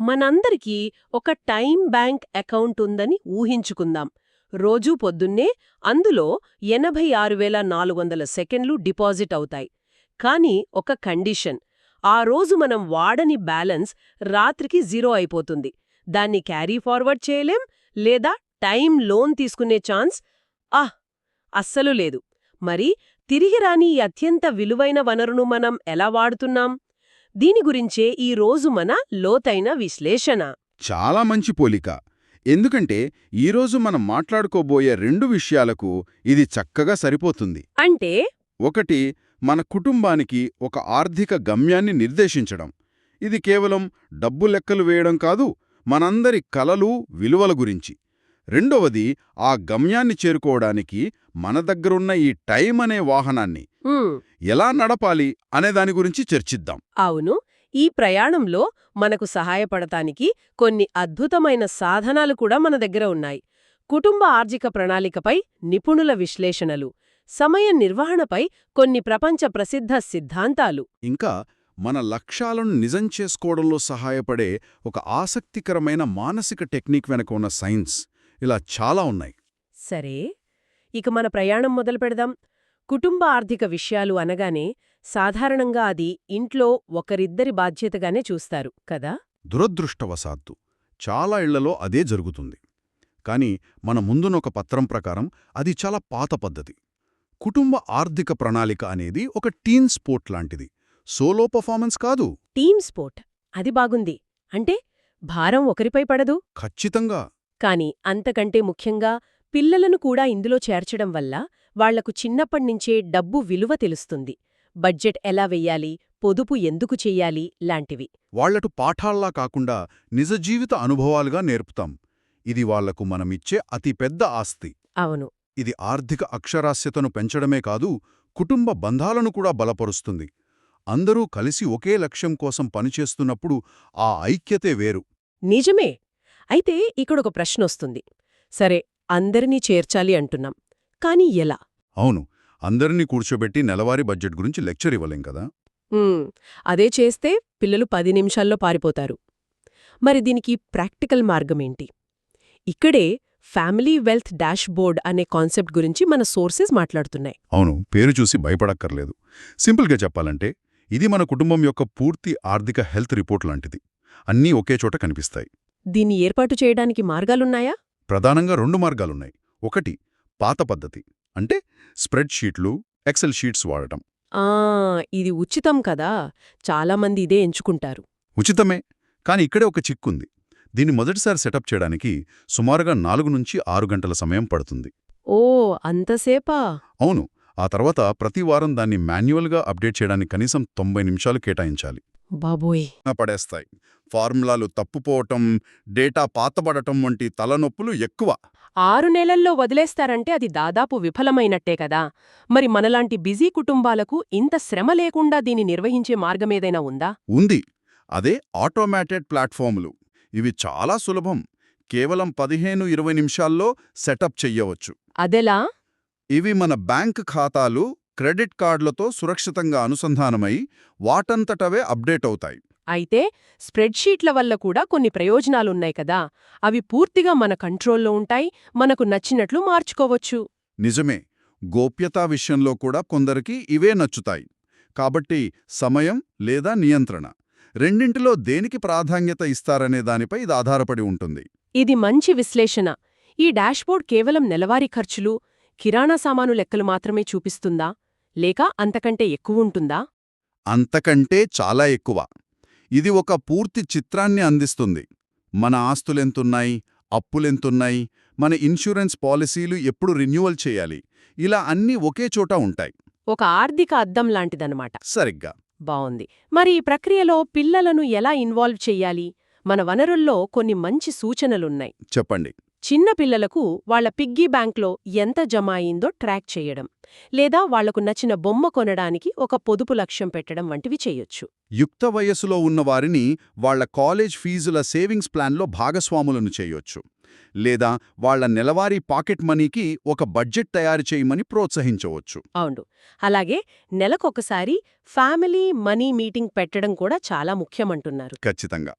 మనందరికీ ఒక time bank account ఉందని ఊహించుకుందాం. రోజూ పొద్దున్నే అందులో ఎనభై ఆరు వేల నాలుగు వందల సెకండ్లు డిపాజిట్ అవుతాయి. కానీ ఒక కండిషన్ ఆ రోజు మనం వాడని బ్యాలెన్స్ రాత్రికి జీరో అయిపోతుంది. దాన్ని క్యారీ ఫార్వర్డ్ చేయలేం లేదా టైం లోన్ తీసుకునే ఛాన్స్ ఆహ్ అస్సలు లేదు. మరి తిరిగి రాని ఈ అత్యంత విలువైన వనరును మనం ఎలా వాడుతున్నాం? దీని గురించే ఈ రోజు మన లోతైన విశ్లేషణ. చాలా మంచి పోలిక. ఎందుకంటే ఈరోజు మనం మాట్లాడుకోబోయే రెండు విషయాలకు ఇది చక్కగా సరిపోతుంది. అంటే? ఒకటి మన కుటుంబానికి ఒక ఆర్థిక గమ్యాన్ని నిర్దేశించడం. ఇది కేవలం డబ్బు లెక్కలు వేయడం కాదు మనందరి కలలు విలువల గురించి. రెండవది ఆ గమ్యాన్ని చేరుకోవడానికి మన దగ్గరున్న ఈ టైం అనే వాహనాన్ని ఎలా నడపాలి అనే దాని గురించి చర్చిద్దాం. అవును. ఈ ప్రయాణంలో మనకు సహాయపడటానికి కొన్ని అద్భుతమైన సాధనాలు కూడా మన దగ్గర ఉన్నాయి. కుటుంబ ఆర్థిక ప్రణాళికపై నిపుణుల విశ్లేషణలు సమయ నిర్వహణపై కొన్ని ప్రపంచ ప్రసిద్ధ సిద్ధాంతాలు. ఇంకా మన లక్ష్యాలను నిజం చేసుకోవడంలో సహాయపడే ఒక ఆసక్తికరమైన మానసిక టెక్నిక్ వెనక ఉన్న సైన్స్ ఇలా చాలా ఉన్నాయి. సరే. ఇక మన ప్రయాణం మొదలు పెడదాం. కుటుంబ ఆర్థిక విషయాలు అనగానే సాధారణంగా అది ఇంట్లో ఒకరిద్దరి బాధ్యతగానే చూస్తారు కదా? దురదృష్టవశాత్తు చాలా ఇళ్ళలో అదే జరుగుతుంది. కాని మన ముందునొక పత్రం ప్రకారం అది చాలా పాత పద్ధతి. కుటుంబ ఆర్థిక ప్రణాళిక అనేది ఒక టీన్ స్పోర్ట్ లాంటిది. సోలో పర్ఫార్మెన్స్ కాదు. Team sport? అది బాగుంది. అంటే భారం ఒకరిపై పడదు? ఖచ్చితంగా. కాని అంతకంటే ముఖ్యంగా పిల్లలను కూడా ఇందులో చేర్చడం వల్ల వాళ్ళకు చిన్నప్పటినుంచే డబ్బు విలువ తెలుస్తుంది. బడ్జెట్ ఎలా వెయ్యాలి? పొదుపు ఎందుకు చెయ్యాలి లాంటివి. వాళ్ళటు పాఠాల్లా కాకుండా నిజ జీవిత అనుభవాలుగా నేర్పుతాం. ఇది వాళ్ళకు మనమిచ్చే అతిపెద్ద ఆస్తి. అవును. ఇది ఆర్థిక అక్షరాస్యతను పెంచడమే కాదు కుటుంబ బంధాలను కూడా బలపరుస్తుంది. అందరూ కలిసి ఒకే లక్ష్యం కోసం పనిచేస్తున్నప్పుడు ఆ ఐక్యతే వేరు. నిజమే. అయితే ఇక్కడొక ప్రశ్నొస్తుంది. సరే అందరినీ చేర్చాలి అంటున్నాం. కాని ఎలా? అవును. అందరినీ కూర్చోబెట్టి నెలవారీ బడ్జెట్ గురించి లెక్చర్ ఇవ్వలేం కదా? అదే చేస్తే పిల్లలు పది నిమిషాల్లో పారిపోతారు. మరి దీనికి ప్రాక్టికల్ మార్గమేంటి ఇక్కడే ఫ్యామిలీ వెల్త్ డాష్ బోర్డ్ అనే కాన్సెప్ట్ గురించి మన సోర్సెస్ మాట్లాడుతున్నాయి. అవును. పేరు చూసి భయపడక్కర్లేదు. సింపుల్గా చెప్పాలంటే ఇది మన కుటుంబం యొక్క పూర్తి ఆర్థిక హెల్త్ రిపోర్ట్ లాంటిది. అన్నీ ఒకే చోట కనిపిస్తాయి. దీన్ని ఏర్పాటు చేయడానికి మార్గాలున్నాయా? ప్రధానంగా రెండు మార్గాలున్నాయి. ఒకటి పాత పద్ధతి. అంటే స్ప్రెడ్ షీట్లు ఎక్సెల్ షీట్స్ వాడటం. ఆ ఇది ఉచితం కదా. చాలామంది ఇదే ఎంచుకుంటారు. ఉచితమే కాని ఇక్కడే ఒక చిక్కుంది. దీన్ని మొదటిసారి సెటప్ చేయడానికి సుమారుగా నాలుగు నుంచి ఆరు గంటల సమయం పడుతుంది. ఓ అంతసేపా అవును ఆ తర్వాత ప్రతి వారం దాన్ని మాన్యువల్గా అప్డేట్ చేయడానికి కనీసం తొంభై నిమిషాలు కేటాయించాలి. బాబోయ్! పడేస్తాయి. ఫార్ములాలు తప్పుపోవటం డేటా పాతబడటం వంటి తలనొప్పులు ఎక్కువ. ఆరు నెలల్లో వదిలేస్తారంటే అది దాదాపు విఫలమైనట్టే కదా. మరి మనలాంటి బిజీ కుటుంబాలకు ఇంత శ్రమ లేకుండా దీన్ని నిర్వహించే మార్గమేదైనా ఉందా? ఉంది. అదే ఆటోమేటెడ్ ప్లాట్ఫాములు. ఇవి చాలా సులభం. కేవలం పదిహేను ఇరవై నిమిషాల్లో సెటప్ చెయ్యవచ్చు. అదెలా? ఇవి మన బ్యాంక్ ఖాతాలు క్రెడిట్ కార్డులతో సురక్షితంగా అనుసంధానమై వాటంతటవే అప్డేట్ అవుతాయి. అయితే స్ప్రెడ్షీట్ల వల్ల కూడా కొన్ని ప్రయోజనాలున్నాయి కదా. అవి పూర్తిగా మన కంట్రోల్లో ఉంటాయి మనకు నచ్చినట్లు మార్చుకోవచ్చు. నిజమే. గోప్యతా విషయంలో కూడా కొందరికి ఇవే నచ్చుతాయి. కాబట్టి సమయం లేదా నియంత్రణ రెండింటిలో దేనికి ప్రాధాన్యత ఇస్తారనే దానిపై ఇది ఆధారపడి ఉంటుంది. ఇది మంచి విశ్లేషణ. ఈ డాష్బోర్డ్ కేవలం నెలవారీ ఖర్చులు కిరాణా సామాను లెక్కలు మాత్రమే చూపిస్తుందా? లేక అంతకంటే ఎక్కువుంటుందా అంతకంటే చాలా ఎక్కువ. ఇది ఒక పూర్తి చిత్రాన్ని అందిస్తుంది. మన ఆస్తులెంతున్నాయి? అప్పులెంతున్నాయి? మన ఇన్సూరెన్స్ పాలసీలు ఎప్పుడు రెన్యువల్ చేయాలి? ఇలా అన్నీ ఒకే చోట ఉంటాయి. ఒక ఆర్థిక అద్దం లాంటిదన్నమాట. సరిగ్గా. బావుంది. మరి ఈ ప్రక్రియలో పిల్లలను ఎలా ఇన్వాల్వ్ చెయ్యాలి మన వనరుల్లో కొన్ని మంచి సూచనలున్నాయి. చెప్పండి. చిన్న పిల్లలకు వాళ్ళ పిగ్గీ బ్యాంక్లో ఎంత జమ అయిందో ట్రాక్ చేయడం లేదా వాళ్ళకు నచ్చిన బొమ్మ కొనడానికి ఒక పొదుపు లక్ష్యం పెట్టడం వంటివి చేయొచ్చు. యుక్త వయస్సులో ఉన్నవారిని వాళ్ళ కాలేజ్ ఫీజుల సేవింగ్స్ ప్లాన్లో భాగస్వాములను చేయొచ్చు లేదా వాళ్ళ నెలవారీ పాకెట్ మనీకి ఒక బడ్జెట్ తయారు చేయమని ప్రోత్సహించవచ్చు. అవును. అలాగే నెలకొకసారి ఫ్యామిలీ మనీ మీటింగ్ పెట్టడం కూడా చాలా ముఖ్యమంటున్నారు. ఖచ్చితంగా.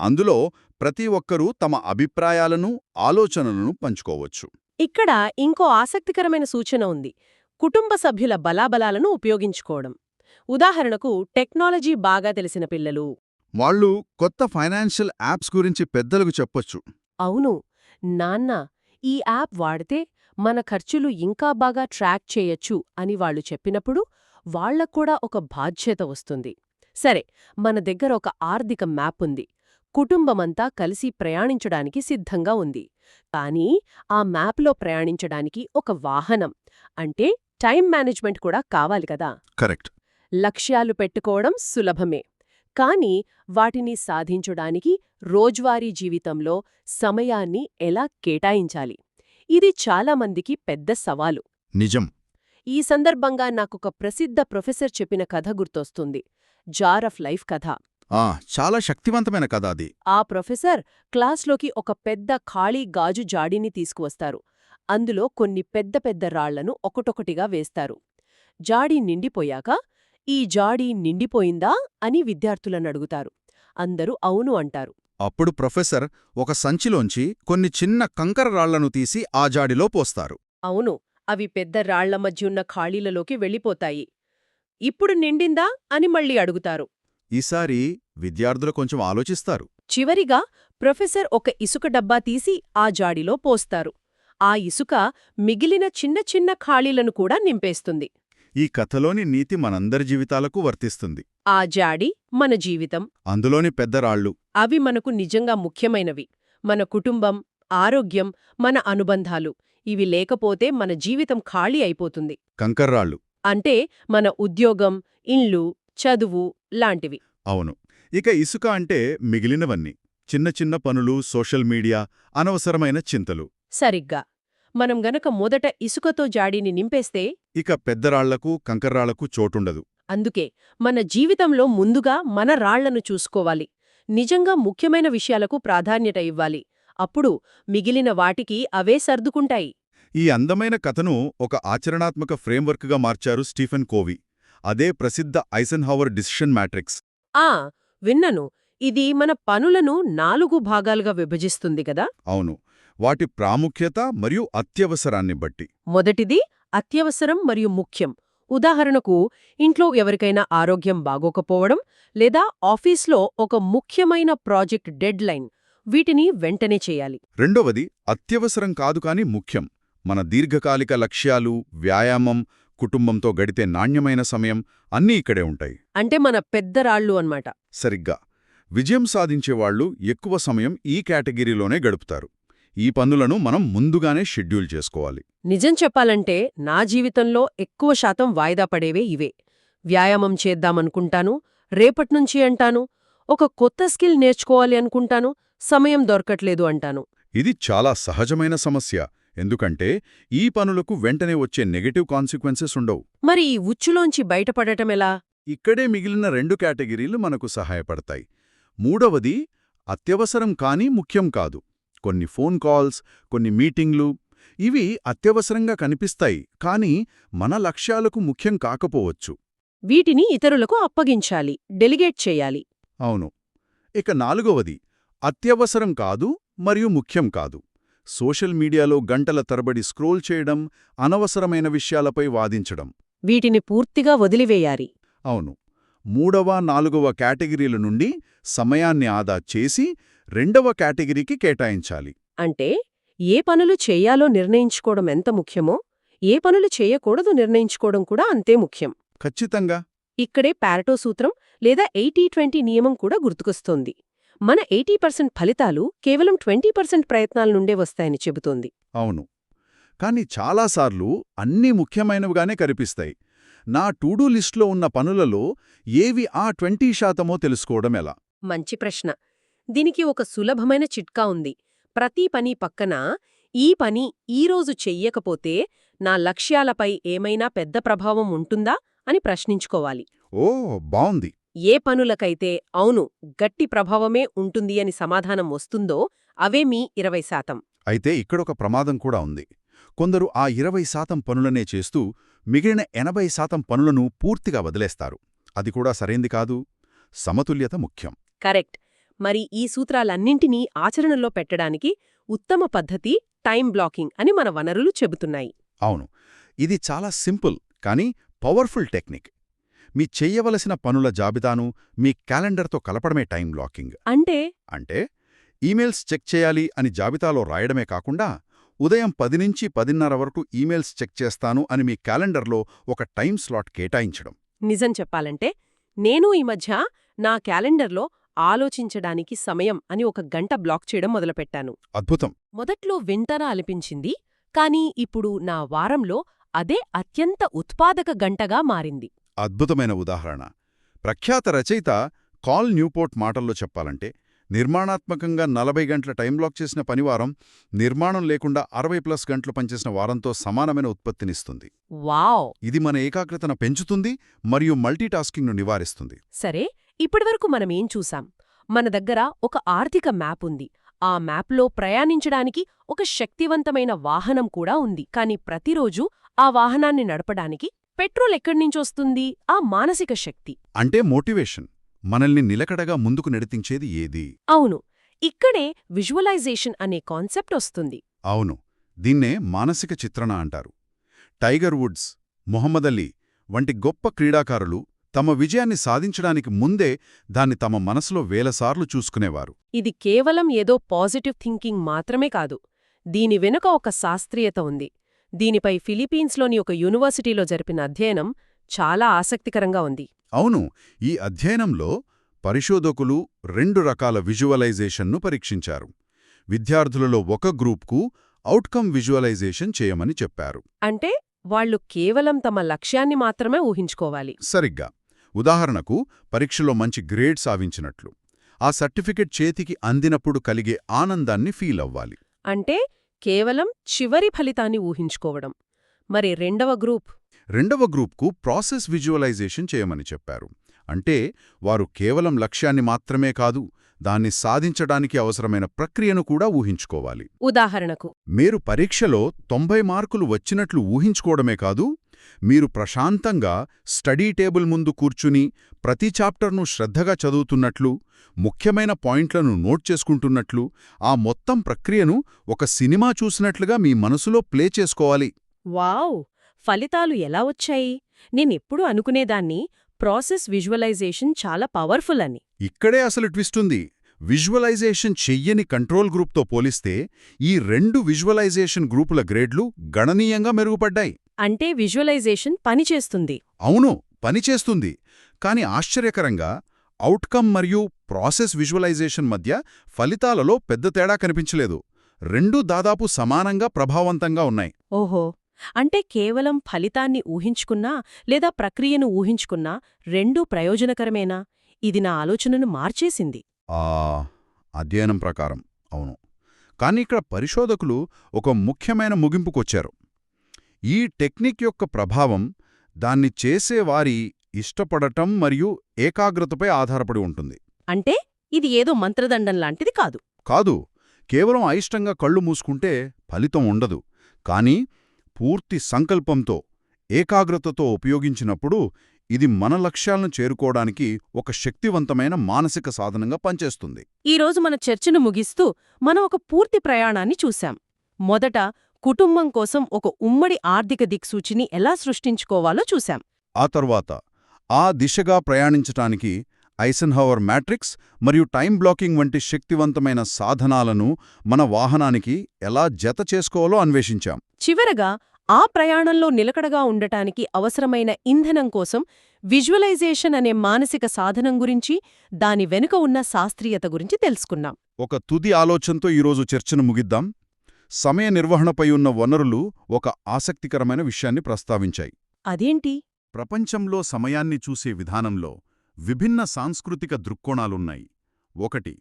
అందులో ప్రతి ఒక్కరూ తమ అభిప్రాయాలను ఆలోచనలను పంచుకోవచ్చు. ఇక్కడ ఇంకో ఆసక్తికరమైన సూచన ఉంది. కుటుంబ సభ్యుల బలాబలాలను ఉపయోగించుకోవడం. ఉదాహరణకు టెక్నాలజీ బాగా తెలిసిన పిల్లలు. వాళ్ళు కొత్త ఫైనాన్షియల్ యాప్స్ గురించి పెద్దలకు చెప్పొచ్చు. అవును. నాన్న ఈ యాప్ వాడితే మన ఖర్చులు ఇంకా బాగా ట్రాక్ చేయొచ్చు అని వాళ్ళు చెప్పినప్పుడు వాళ్ళక్కూడా ఒక బాధ్యత వస్తుంది. సరే మన దగ్గర ఒక ఆర్థిక మ్యాప్ ఉంది. కుటుంబమంతా కలిసి ప్రయాణించడానికి సిద్ధంగా ఉంది. కానీ ఆ మ్యాప్లో ప్రయాణించడానికి ఒక వాహనం అంటే టైం మేనేజ్మెంట్ కూడా కావాలి కదా. కరెక్ట్. లక్ష్యాలు పెట్టుకోవడం సులభమే. కానీ వాటిని సాధించడానికి రోజువారీ జీవితంలో సమయాన్ని ఎలా కేటాయించాలి? ఇది చాలామందికి పెద్ద సవాలు. నిజం. ఈ సందర్భంగా నాకొక ప్రసిద్ధ ప్రొఫెసర్ చెప్పిన కథ గుర్తొస్తుంది. జార్ ఆఫ్ లైఫ్ కథ. చాలా శక్తివంతమైన కథ అది. ఆ ప్రొఫెసర్ క్లాస్లోకి ఒక పెద్ద ఖాళీ గాజు జాడీని తీసుకువస్తారు. అందులో కొన్ని పెద్ద పెద్ద రాళ్ళను ఒకటొకటిగా వేస్తారు. జాడీ నిండిపోయాక ఈ జాడీ నిండిపోయిందా? అని విద్యార్థులను అడుగుతారు. అందరూ అవును అంటారు. అప్పుడు ప్రొఫెసర్ ఒక సంచిలోంచి కొన్ని చిన్న కంకర రాళ్ళను తీసి ఆ జాడిలో పోస్తారు. అవును అవి పెద్ద రాళ్ళ మధ్యున్న ఖాళీలలోకి వెళ్ళిపోతాయి. ఇప్పుడు నిండిందా? అని మళ్ళీ అడుగుతారు. ఈసారి విద్యార్థులు కొంచెం ఆలోచిస్తారు. చివరిగా ప్రొఫెసర్ ఒక ఇసుక డబ్బా తీసి ఆ జాడిలో పోస్తారు. ఆ ఇసుక మిగిలిన చిన్న చిన్న ఖాళీలను కూడా నింపేస్తుంది. ఈ కథలోని నీతి మనందరి జీవితాలకు వర్తిస్తుంది. ఆ జాడి మన జీవితం. అందులోని పెద్ద రాళ్ళు అవి మనకు నిజంగా ముఖ్యమైనవి. మన కుటుంబం ఆరోగ్యం మన అనుబంధాలు. ఇవి లేకపోతే మన జీవితం ఖాళీ అయిపోతుంది. కంకర్రాళ్ళు. అంటే మన ఉద్యోగం ఇల్లు చదువు లాంటివి. అవును. ఇక ఇసుక అంటే మిగిలినవన్నీ. చిన్న చిన్న పనులు సోషల్ మీడియా అనవసరమైన చింతలు. సరిగ్గా. మనం గనక మొదట ఇసుకతో జాడీని నింపేస్తే? ఇక పెద్దరాళ్ళకు కంకర్రాళ్ళకు చోటుండదు. అందుకే మన జీవితంలో ముందుగా మన రాళ్ళను చూసుకోవాలి. నిజంగా ముఖ్యమైన విషయాలకు ప్రాధాన్యత ఇవ్వాలి. అప్పుడు మిగిలిన వాటికి అవే సర్దుకుంటాయి. ఈ అందమైన కథను ఒక ఆచరణాత్మక ఫ్రేమ్వర్క్గా మార్చారు స్టీఫెన్ కోవి. అదే ప్రసిద్ధ ఐసెన్హవర్ డిసిషన్ మ్యాట్రిక్స్. ఆ విన్నను. ఇది మన పనులను నాలుగు భాగాలుగా విభజిస్తుంది కదా? అవును. వాటి ప్రాముఖ్యత మరియు అత్యవసరాన్ని బట్టి. మొదటిది అత్యవసరం మరియు ముఖ్యం. ఉదాహరణకు ఇంట్లో ఎవరికైనా ఆరోగ్యం బాగోకపోవడం లేదా ఆఫీస్లో ఒక ముఖ్యమైన ప్రాజెక్ట్ డెడ్ లైన్ వీటిని వెంటనే చేయాలి. రెండవది అత్యవసరం కాదు కాని ముఖ్యం. మన దీర్ఘకాలిక లక్ష్యాలు వ్యాయామం కుటుంబంతో గడితే నాణ్యమైన సమయం అన్నీ ఇక్కడే ఉంటాయి. అంటే మన పెద్ద రాళ్ళు అన్నమాట. సరిగ్గా. విజయం సాధించేవాళ్ళు ఎక్కువ సమయం ఈ కేటగిరీలోనే గడుపుతారు. ఈ పనులను మనం ముందుగానే షెడ్యూల్ చేసుకోవాలి. నిజం చెప్పాలంటే నా జీవితంలో ఎక్కువ శాతం వాయిదా పడేవే ఇవే. వ్యాయామం చేద్దామనుకుంటాను రేపట్నుంచి అంటాను ఒక కొత్త స్కిల్ నేర్చుకోవాలి అనుకుంటాను సమయం దొరకట్లేదు అంటాను. ఇది చాలా సహజమైన సమస్య. ఎందుకంటే ఈ పనులకు వెంటనే వచ్చే నెగటివ్ కాన్సిక్వెన్సెస్ ఉండవు. మరి ఈ ఉచ్చులోంచి బయటపడటం ఎలా? ఇక్కడే మిగిలిన రెండు కేటగిరీలు మనకు సహాయపడతాయి. మూడవది అత్యవసరం కానీ ముఖ్యం కాదు. కొన్ని ఫోన్ కాల్స్ కొన్ని మీటింగ్లు ఇవి అత్యవసరంగా కనిపిస్తాయి కానీ మన లక్ష్యాలకు ముఖ్యం కాకపోవచ్చు. వీటిని ఇతరులకు అప్పగించాలి డెలిగేట్ చేయాలి. అవును. ఇక నాలుగవది అత్యవసరం కాదు మరియు ముఖ్యం కాదు. సోషల్ మీడియాలో గంటల తరబడి స్క్రోల్ చేయడం అనవసరమైన విషయాలపై వాదించడం. వీటిని పూర్తిగా వదిలివేయాలి. అవును. మూడవ నాలుగవ కేటగిరీల నుండి సమయాన్ని ఆదా చేసి రెండవ కేటగిరీకి కేటాయించాలి. అంటే ఏ పనులు చేయాలో నిర్ణయించుకోవడం ఎంత ముఖ్యమో ఏ పనులు చేయకూడదు నిర్ణయించుకోవడం కూడా అంతే ముఖ్యం. ఖచ్చితంగా. ఇక్కడే పారటో సూత్రం లేదా ఎయిటీ ట్వంటీ నియమం కూడా గుర్తుకొస్తోంది. మన ఎయిటీ పర్సెంట్ ఫలితాలు కేవలం ట్వంటీ పర్సెంట్ ప్రయత్నాల నుండే వస్తాయని చెబుతోంది. అవును. కాని చాలాసార్లు అన్నీ ముఖ్యమైనవిగానే కనిపిస్తాయి. నా టూడూ లిస్ట్లో ఉన్న పనులలో ఏవి ఆ ట్వంటీ శాతమో తెలుసుకోవడం ఎలా? మంచి ప్రశ్న. దీనికి ఒక సులభమైన చిట్కా ఉంది. ప్రతి పని పక్కన ఈ పని ఈరోజు చెయ్యకపోతే నా లక్ష్యాలపై ఏమైనా పెద్ద ప్రభావం ఉంటుందా అని ప్రశ్నించుకోవాలి. ఓ బావుంది. ఏ పనులకైతే అవును గట్టి ప్రభావమే ఉంటుంది అని సమాధానం వస్తుందో అవే మీ ఇరవై శాతం. అయితే ఇక్కడొక ప్రమాదం కూడా ఉంది. కొందరు ఆ ఇరవై శాతం పనులనే చేస్తూ మిగిలిన ఎనభై శాతం పనులను పూర్తిగా వదిలేస్తారు. అది కూడా సరైంది కాదు. సమతుల్యత ముఖ్యం. కరెక్ట్. మరి ఈ సూత్రాలన్నింటినీ ఆచరణలో పెట్టడానికి ఉత్తమ పద్ధతి టైం బ్లాకింగ్ అని మన వనరులు చెబుతున్నాయి. అవును. ఇది చాలా సింపుల్ కానీ పవర్ఫుల్ టెక్నిక్. మీ చెయ్యవలసిన పనుల జాబితాను మీ క్యాలెండర్తో కలపడమే టైం బ్లాకింగ్ అంటే? అంటే ఈమెయిల్స్ చెక్ చేయాలి అని జాబితాలో రాయడమే కాకుండా ఉదయం పది నుంచి పదిన్నర వరకు ఈమెయిల్స్ చెక్ చేస్తాను అని మీ క్యాలెండర్లో ఒక టైం స్లాట్ కేటాయించడం. నిజం చెప్పాలంటే నేను ఈ మధ్య నా క్యాలెండర్లో ఆలోచించడానికి సమయం అని ఒక గంట బ్లాక్ చేయడం మొదలుపెట్టాను. అద్భుతం. మొదట్లో వింటరా అనిపించింది కానీ ఇప్పుడు నా వారంలో అదే అత్యంత ఉత్పాదక గంటగా మారింది. అద్భుతమైన ఉదాహరణ. ప్రఖ్యాత రచయిత కాల్ న్యూపోర్ట్ మాటల్లో చెప్పాలంటే నిర్మాణాత్మకంగా నలభై గంటల టైం బ్లాక్ చేసిన పనివారం నిర్మాణం లేకుండా అరవై ప్లస్ గంటలు పనిచేసిన వారంతో సమానమైన ఉత్పత్తినిస్తుంది. వావ్! ఇది మన ఏకాగ్రతను పెంచుతుంది మరియు మల్టీటాస్కింగ్ను నివారిస్తుంది. సరే ఇప్పటివరకు మనమేం చూసాం? మన దగ్గర ఒక ఆర్థిక మ్యాప్ ఉంది. ఆ మ్యాప్లో ప్రయాణించడానికి ఒక శక్తివంతమైన వాహనం కూడా ఉంది. కాని ప్రతిరోజు ఆ వాహనాన్ని నడపడానికి పెట్రోల్ ఎక్కడ్నించొస్తుంది ఆ మానసిక శక్తి. అంటే మోటివేషన్. మనల్ని నిలకడగా ముందుకు నడిపించేది ఏది? అవును. ఇక్కడే విజువలైజేషన్ అనే కాన్సెప్ట్ వస్తుంది. అవును. దీన్నే మానసిక చిత్రణ అంటారు. టైగర్ వుడ్స్ మొహమ్మద్ అలీ వంటి గొప్ప క్రీడాకారులు తమ విజయాన్ని సాధించడానికి ముందే దాన్ని తమ మనసులో వేలసార్లు చూసుకునేవారు. ఇది కేవలం ఏదో పాజిటివ్ థింకింగ్ మాత్రమే కాదు. దీని వెనుక ఒక శాస్త్రీయత ఉంది. దీనిపై ఫిలిపీన్స్లోని ఒక యూనివర్సిటీలో జరిపిన అధ్యయనం చాలా ఆసక్తికరంగా ఉంది. అవును ఈ అధ్యయనంలో పరిశోధకులు రెండు రకాల విజువలైజేషన్ను పరీక్షించారు. విద్యార్థులలో ఒక గ్రూప్కు అవుట్కమ్ విజువలైజేషన్ చేయమని చెప్పారు. అంటే వాళ్ళు కేవలం తమ లక్ష్యాన్ని మాత్రమే ఊహించుకోవాలి. సరిగ్గా. ఉదాహరణకు పరీక్షలో మంచి గ్రేడ్ సాధించినట్లు. ఆ సర్టిఫికెట్ చేతికి అందినప్పుడు కలిగే ఆనందాన్ని ఫీల్ అవ్వాలి. అంటే కేవలం చివరి ఫలితాన్ని ఊహించుకోవడం. మరి రెండవ గ్రూప్? రెండవ గ్రూప్కు ప్రాసెస్ విజువలైజేషన్ చేయమని చెప్పారు. అంటే వారు కేవలం లక్ష్యాన్ని మాత్రమే కాదు దాన్ని సాధించడానికి అవసరమైన ప్రక్రియను కూడా ఊహించుకోవాలి. ఉదాహరణకు మీరు పరీక్షలో తొంభై మార్కులు వచ్చినట్లు ఊహించుకోవడమే కాదు మీరు ప్రశాంతంగా స్టడీ టేబుల్ ముందు కూర్చుని ప్రతి చాప్టర్ను శ్రద్ధగా చదువుతున్నట్లు ముఖ్యమైన పాయింట్లను నోట్ చేసుకుంటున్నట్లు ఆ మొత్తం ప్రక్రియను ఒక సినిమా చూసినట్లుగా మీ మనసులో ప్లే చేసుకోవాలి. వావ్! ఫలితాలు ఎలా వచ్చాయి? నేనెప్పుడు అనుకునేదాన్ని ప్రాసెస్ విజువలైజేషన్ చాలా పవర్ఫుల్ అని. ఇక్కడే అసలు ట్విస్ట్ ఉంది. విజువలైజేషన్ చెయ్యని కంట్రోల్ గ్రూప్తో పోలిస్తే ఈ రెండు విజువలైజేషన్ గ్రూపుల గ్రేడ్లు గణనీయంగా మెరుగుపడ్డాయి. అంటే విజువలైజేషన్ పనిచేస్తుంది అవును పనిచేస్తుంది కాని ఆశ్చర్యకరంగా అవుట్కమ్ మరియు ప్రాసెస్ విజువలైజేషన్ మధ్య ఫలితాలలో పెద్ద తేడా కనిపించలేదు. రెండూ దాదాపు సమానంగా ప్రభావవంతంగా ఉన్నాయి. ఓహో! అంటే కేవలం ఫలితాన్ని ఊహించుకున్నా లేదా ప్రక్రియను ఊహించుకున్నా రెండూ ప్రయోజనకరమేనా? ఇది నా ఆలోచనను మార్చేసింది. ఆ అధ్యయనం ప్రకారం. అవును. కానీ ఇక్కడ పరిశోధకులు ఒక ముఖ్యమైన ముగింపుకొచ్చారు. ఈ టెక్నిక్ యొక్క ప్రభావం దాన్ని చేసేవారి ఇష్టపడటం మరియు ఏకాగ్రతపై ఆధారపడి ఉంటుంది. అంటే ఇది ఏదో మంత్రదండం లాంటిది కాదు. కాదు కేవలం అయిష్టంగా కళ్ళు మూసుకుంటే ఫలితం ఉండదు. కానీ పూర్తి సంకల్పంతో ఏకాగ్రతతో ఉపయోగించినప్పుడు ఇది మన లక్ష్యాలను చేరుకోవడానికి ఒక శక్తివంతమైన మానసిక సాధనంగా పనిచేస్తుంది. ఈరోజు మన చర్చను ముగిస్తూ మనం ఒక పూర్తి ప్రయాణాన్ని చూశాం. మొదట కుటుంబం కోసం ఒక ఉమ్మడి ఆర్థిక దిక్సూచిని ఎలా సృష్టించుకోవాలో చూశాం. ఆ తర్వాత ఆ దిశగా ప్రయాణించటానికి ఐసెన్హవర్ మ్యాట్రిక్స్ మరియు టైం బ్లాకింగ్ వంటి శక్తివంతమైన సాధనాలను మన వాహనానికి ఎలా జత చేసుకోవాలో అన్వేషించాం. చివరగా ఆ ప్రయాణంలో నిలకడగా ఉండటానికి అవసరమైన ఇంధనం కోసం విజువలైజేషన్ అనే మానసిక సాధనం గురించి దాని వెనుక ఉన్న శాస్త్రీయత గురించి తెలుసుకున్నాం. ఒక తుది ఆలోచనతో ఈరోజు చర్చను ముగిద్దాం. సమయ నిర్వహణపై ఉన్న వనరులు ఒక ఆసక్తికరమైన విషయాన్ని ప్రస్తావించాయి. అదేంటి? ప్రపంచంలో సమయాన్ని చూసే విధానంలో విభిన్న సాంస్కృతిక దృక్కోణాలున్నాయి. ఒకటి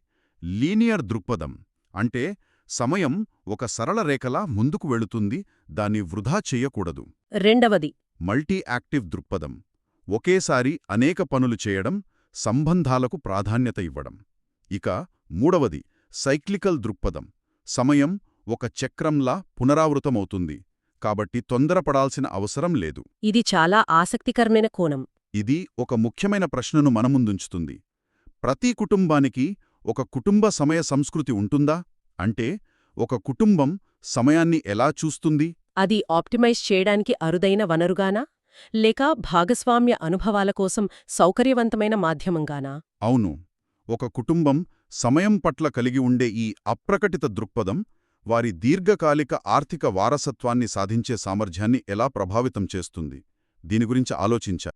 లీనియర్ దృక్పథం. అంటే సమయం ఒక సరళ రేఖలా ముందుకు వెళుతుంది దాన్ని వృధా చెయ్యకూడదు రెండవది. మల్టీ యాక్టివ్ దృక్పథం. ఒకేసారి అనేక పనులు చేయడం సంబంధాలకు ప్రాధాన్యత ఇవ్వడం. ఇక మూడవది సైక్లికల్ దృక్పథం. సమయం ఒక చక్రంలా పునరావృతమవుతుంది. కాబట్టి తొందరపడాల్సిన అవసరం లేదు. ఇది చాలా ఆసక్తికరమైన కోణం. ఇది ఒక ముఖ్యమైన ప్రశ్నను మనముందుంచుతుంది ప్రతి కుటుంబానికి ఒక కుటుంబ సమయ సంస్కృతి ఉంటుందా? అంటే ఒక కుటుంబం సమయాన్ని ఎలా చూస్తుంది? అది ఆప్టిమైజ్ చేయడానికి అరుదైన వనరుగానా? లేక భాగస్వామ్య అనుభవాల కోసం సౌకర్యవంతమైన మాధ్యమంగానా? అవును. ఒక కుటుంబం సమయం పట్ల కలిగి ఉండే ఈ అప్రకటిత దృక్పథం వారి దీర్ఘకాలిక ఆర్థిక వారసత్వాన్ని సాధించే సామర్థ్యాన్ని ఎలా ప్రభావితం చేస్తుంది? దీని గురించి ఆలోచించా